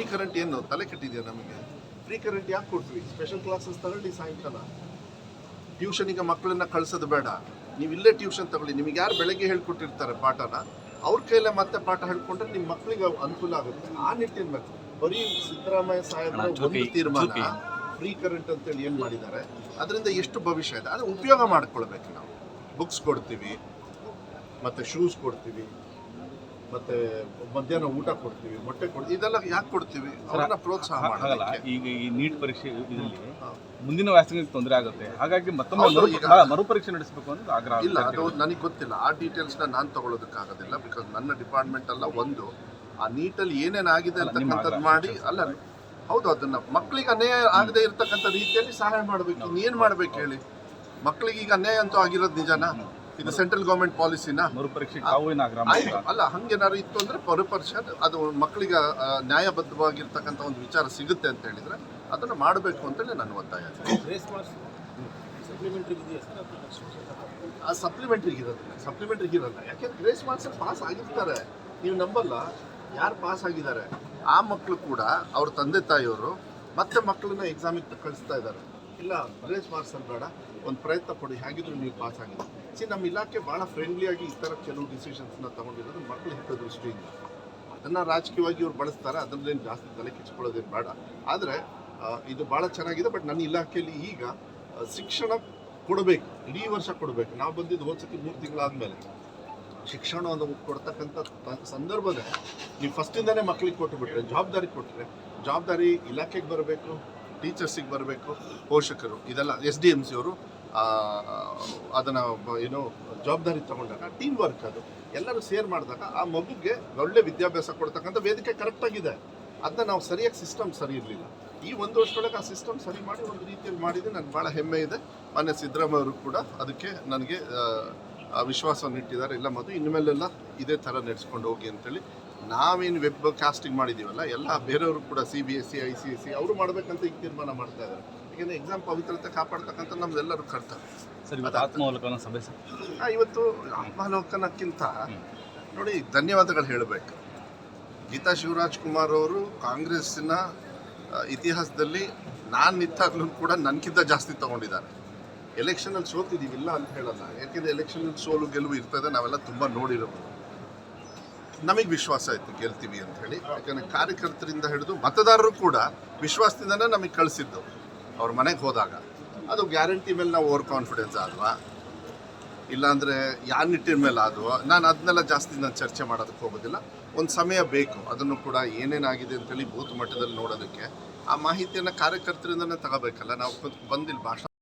Free current ಏನು? ತಲೆ ಕೆಟ್ಟಿದೆಯಾ ನಮಗೆ? ಫ್ರೀ ಕರೆಂಟ್ ಯಾಕೆ ಕೊಡ್ತೀವಿ ಸ್ಪೆಷಲ್ ಕ್ಲಾಸಸ್ ತಗೊಳ್ಳಿ ಸಾಯಂಕಾಲ. ಟ್ಯೂಷನಿಗೆ ಮಕ್ಕಳನ್ನ ಕಳಿಸೋದು ಬೇಡ. ನೀವು ಇಲ್ಲೇ ಟ್ಯೂಷನ್ ತಗೊಳ್ಳಿ. ನಿಮಗೆ ಯಾರು ಬೆಳಗ್ಗೆ ಹೇಳ್ಕೊಟ್ಟಿರ್ತಾರೆ ಪಾಠನ? ಅವ್ರ ಕೈಲೇ ಮತ್ತೆ ಪಾಠ ಹೇಳ್ಕೊಂಡ್ರೆ ನಿಮ್ಮ ಮಕ್ಕಳಿಗೆ ಅನುಕೂಲ ಆಗುತ್ತೆ. ಆ ನಿಟ್ಟಿನ ಬರೀ ಸಿದ್ದರಾಮಯ್ಯ ಸಾಹೇಬರ ಒಂದು ತೀರ್ಮಾನ ಫ್ರೀ ಕರೆಂಟ್ ಅಂತೇಳಿ ಏನು ಮಾಡಿದ್ದಾರೆ? ಅದರಿಂದ ಎಷ್ಟು ಭವಿಷ್ಯ ಇದೆ? ಅದು ಉಪಯೋಗ ಮಾಡ್ಕೊಳ್ಬೇಕು ನಾವು. ಬುಕ್ಸ್ ಕೊಡ್ತೀವಿ ಮತ್ತೆ ಶೂಸ್ ಕೊಡ್ತೀವಿ. ಮತ್ತೆ ಮಧ್ಯಾಹ್ನ ಊಟ ಕೊಡ್ತೀವಿ ಮೊಟ್ಟೆ ಕೊಡ್ತೀವಿ. ಇದೆಲ್ಲ ಯಾಕೆ ಕೊಡ್ತೀವಿ? ಅವರನ್ನ ಪ್ರೋತ್ಸಾಹ ಹಾಗಲ್ಲ ಈಗ ಈ ನೀಟ್ ಪರೀಕ್ಷೆ ಇದರಲ್ಲಿ ಮುಂದಿನ ವ್ಯಾಸಂಗಕ್ಕೆ ತೊಂದರೆ ಆಗುತ್ತೆ. ಹಾಗಾಗಿ ಮತ್ತೊಮ್ಮೆ ಮರುಪರೀಕ್ಷೆ ನಡೆಸಬೇಕು ಅಂತ ಆಗ್ರಹ ಇಲ್ಲ ಅದು ನನಗೆ ಗೊತ್ತಿಲ್ಲ. ಆ ಡೀಟೇಲ್ಸ್ನ ನಾನು ತಗೊಳ್ಳೋದಕ್ಕಾಗೋದಿಲ್ಲ ಬಿಕಾಸ್ ನನ್ನ ಡಿಪಾರ್ಟ್ಮೆಂಟ್ ಅಲ್ಲ ಒಂದು ಆ ನೀಟಲ್ಲಿ ಏನೇನಾಗಿದೆ ಆಗಿದೆ ಅಂತ ಅಂತಕ್ಕಂಥದ್ದು. ಮಾಡಿ ಅಲ್ಲ ಹೌದು ಅದನ್ನ ಮಕ್ಕಳಿಗೆ ಅನ್ಯಾಯ ಆಗದೆ ಇರತಕ್ಕಂಥ ರೀತಿಯಲ್ಲಿ ಸಹಾಯ ಮಾಡಬೇಕು. ಇನ್ನೇನು ಮಾಡ್ಬೇಕು ಹೇಳಿ? ಮಕ್ಕಳಿಗೆ ಈಗ ಅನ್ಯಾಯ ಅಂತೂ ಆಗಿರೋದು ನಿಜನಾ? ಇದು ಸೆಂಟ್ರಲ್ ಗೌರ್ಮೆಂಟ್ ಪಾಲಿಸಿನ ಮರುಪರೀಕ್ಷೆ? ಅಲ್ಲ ಹಂಗೇನಾದ್ರು ಇತ್ತು ಅಂದ್ರೆ ಪರಿಪರಿಷತ್ ಅದು ಮಕ್ಕಳಿಗೆ ನ್ಯಾಯಬದ್ಧವಾಗಿರ್ತಕ್ಕಂಥ ಒಂದು ವಿಚಾರ ಸಿಗುತ್ತೆ ಅಂತ ಹೇಳಿದ್ರೆ ಅದನ್ನು ಮಾಡಬೇಕು ಅಂತೇಳಿ ನನ್ನ ಒತ್ತಾಯ ಆ ಸಪ್ಲಿಮೆಂಟ್ರಿಗೆ ಇರೋದಿಲ್ಲ ಸಪ್ಲಿಮೆಂಟ್ರಿಗೆ ಇರಲ್ಲ. ಯಾಕೆಂದ್ರೆ ಗ್ರೇಸ್ ಮಾರ್ಕ್ಸ್ ಪಾಸ್ ಆಗಿರ್ತಾರೆ. ನೀವು ನಂಬಲ್ಲ ಯಾರು ಪಾಸ್ ಆಗಿದ್ದಾರೆ? ಆ ಮಕ್ಕಳು ಕೂಡ ಅವ್ರ ತಂದೆ ತಾಯಿಯವರು ಮತ್ತೆ ಮಕ್ಕಳನ್ನ ಎಕ್ಸಾಮಿಗೆ ಕಳಿಸ್ತಾ ಇದ್ದಾರೆ. ಇಲ್ಲ ಮಾರ್ಕ್ಸ್ ಅಲ್ಲಿ ಬೇಡ. ಒಂದು ಪ್ರಯತ್ನ ಕೊಡಿ, ಹೇಗಿದ್ರು ನೀವು ಪಾಸ್ ಆಗಿದೆ ಸಿ ನಮ್ಮ ಇಲಾಖೆ ಭಾಳ ಫ್ರೆಂಡ್ಲಿಯಾಗಿ ಈ ಥರ ಕೆಲವು ಡಿಸಿಷನ್ಸ್ನ ತಗೊಂಡಿರೋದು ಮಕ್ಕಳ ಹಿತದೃಷ್ಟಿಯಿಂದ ಅದನ್ನು ರಾಜಕೀಯವಾಗಿ ಇವ್ರು ಬಳಸ್ತಾರೆ, ಅದರಲ್ಲೇನು ಜಾಸ್ತಿ ತಲೆ ಕಿಚ್ಕೊಳ್ಳೋದೇನು ಬೇಡ. ಆದರೆ ಇದು ಭಾಳ ಚೆನ್ನಾಗಿದೆ ಬಟ್ ನನ್ನ ಇಲಾಖೆಯಲ್ಲಿ ಈಗ ಶಿಕ್ಷಣ ಕೊಡಬೇಕು, ಇಡೀ ವರ್ಷ ಕೊಡಬೇಕು. ನಾವು ಬಂದಿದ್ದು ಹೋದ್ಸತಿ ಮೂರು ತಿಂಗಳಾದ್ಮೇಲೆ. ಶಿಕ್ಷಣವನ್ನು ಕೊಡ್ತಕ್ಕಂಥ ಸಂದರ್ಭದಲ್ಲಿ ನೀವು ಫಸ್ಟಿಂದನೇ ಮಕ್ಕಳಿಗೆ ಕೊಟ್ಟುಬಿಟ್ರೆ ಜವಾಬ್ದಾರಿ ಕೊಟ್ಟರೆ ಜವಾಬ್ದಾರಿ ಇಲಾಖೆಗೆ ಬರಬೇಕು ಟೀಚರ್ಸಿಗೆ ಬರಬೇಕು, ಪೋಷಕರು, ಇದೆಲ್ಲ ಎಸ್ ಡಿ ಎಂ ಸಿ ಅವರು ಅದನ್ನು ಏನು, ಜವಾಬ್ದಾರಿ ತಗೊಂಡಾಗ ಟೀಮ್ ವರ್ಕ್ ಅದು. ಎಲ್ಲರೂ ಸೇರ್ ಮಾಡಿದಾಗ ಆ ಮಗುಗೆ ಒಳ್ಳೆ ವಿದ್ಯಾಭ್ಯಾಸ ಕೊಡ್ತಕ್ಕಂಥ ವೇದಿಕೆ ಕರೆಕ್ಟಾಗಿದೆ ಅದನ್ನ ನಾವು ಸರಿಯಾಗಿ ಸಿಸ್ಟಮ್ ಸರಿ ಇರಲಿಲ್ಲ. ಈ ಒಂದು ವರ್ಷದೊಳಗೆ ಆ ಸಿಸ್ಟಮ್ ಸರಿ ಮಾಡಿ ಒಂದು ರೀತಿಯಲ್ಲಿ ಮಾಡಿದ್ದು ನನಗೆ ಭಾಳ ಹೆಮ್ಮೆ ಇದೆ. ಮಾನ್ಯ ಸಿದ್ದರಾಮಯ್ಯವರು ಕೂಡ ಅದಕ್ಕೆ ನನಗೆ ವಿಶ್ವಾಸವನ್ನು ಇಟ್ಟಿದ್ದಾರೆ ಇಲ್ಲ ಮತ್ತು ಇನ್ಮೇಲೆಲ್ಲ ಇದೇ ಥರ ನಡೆಸ್ಕೊಂಡು ಹೋಗಿ ಅಂತೇಳಿ ನಾವೇನು ವೆಬ್ ಕಾಸ್ಟಿಂಗ್ ಮಾಡಿದ್ದೀವಲ್ಲ ಎಲ್ಲ ಬೇರೆಯವರು ಕೂಡ C B S C I C S C ಅವರು ಮಾಡಬೇಕಂತ ಈಗ ತೀರ್ಮಾನ ಮಾಡ್ತಾ ಇದ್ದಾರೆ. ಯಾಕೆಂದರೆ ಎಕ್ಸಾಮ್ ಪವಿತ್ರತೆ ಕಾಪಾಡ್ತಕ್ಕಂಥ ನಮ್ದೆಲ್ಲರೂ ಕರ್ತವ್ಯ ಆತ್ಮಾವಲೋಕನ ಸಭೆ ಸರ್. ಇವತ್ತು ಆತ್ಮಾವಲೋಕನಕ್ಕಿಂತ ನೋಡಿ ಧನ್ಯವಾದಗಳು ಹೇಳಬೇಕು. ಗೀತಾ ಶಿವರಾಜ್ ಕುಮಾರ್ ಅವರು ಕಾಂಗ್ರೆಸ್ಸಿನ ಇತಿಹಾಸದಲ್ಲಿ ನಾನು ನಿಂತಾಗ್ಲೂ ಕೂಡ ನನಗಿಂತ ಜಾಸ್ತಿ ತಗೊಂಡಿದ್ದಾರೆ. ಎಲೆಕ್ಷನಲ್ಲಿ ಸೋತಿದ್ದೀವಿ ಇಲ್ಲ ಅಂತ ಹೇಳಲ್ಲ. ಯಾಕೆಂದರೆ ಎಲೆಕ್ಷನಲ್ಲಿ ಸೋಲು ಗೆಲುವು ಇರ್ತದೆ ನಾವೆಲ್ಲ ತುಂಬ ನೋಡಿರೋದು. ನಮಗೆ ವಿಶ್ವಾಸ ಆಯಿತು ಗೆಲ್ತೀವಿ ಅಂತ ಹೇಳಿ. ಯಾಕಂದರೆ ಕಾರ್ಯಕರ್ತರಿಂದ ಹಿಡಿದು ಮತದಾರರು ಕೂಡ ವಿಶ್ವಾಸದಿಂದನೇ ನಮಗೆ ಕಳಿಸಿದ್ದು ಅವ್ರ ಮನೆಗೆ ಹೋದಾಗ. ಅದು ಗ್ಯಾರಂಟಿ ಮೇಲೆ ನಾವು ಓವರ್ ಕಾನ್ಫಿಡೆನ್ಸ್ ಆದ್ವಾ? ಇಲ್ಲಾಂದರೆ ಯಾವ ನಿಟ್ಟಿನ ಮೇಲೆ ಆದ್ವು? ನಾನು ಅದನ್ನೆಲ್ಲ ಜಾಸ್ತಿ ನಾನು ಚರ್ಚೆ ಮಾಡೋದಕ್ಕೆ ಹೋಗೋದಿಲ್ಲ. ಒಂದು ಸಮಯ ಬೇಕು. ಅದನ್ನು ಕೂಡ ಏನೇನಾಗಿದೆ ಅಂತೇಳಿ ಬೂತ್ ಮಟ್ಟದಲ್ಲಿ ನೋಡೋದಕ್ಕೆ ಆ ಮಾಹಿತಿಯನ್ನು ಕಾರ್ಯಕರ್ತರಿಂದನೇ ತಗೋಬೇಕಲ್ಲ. ನಾವು ಬಂದಿಲ್ಲ ಭಾಷಣ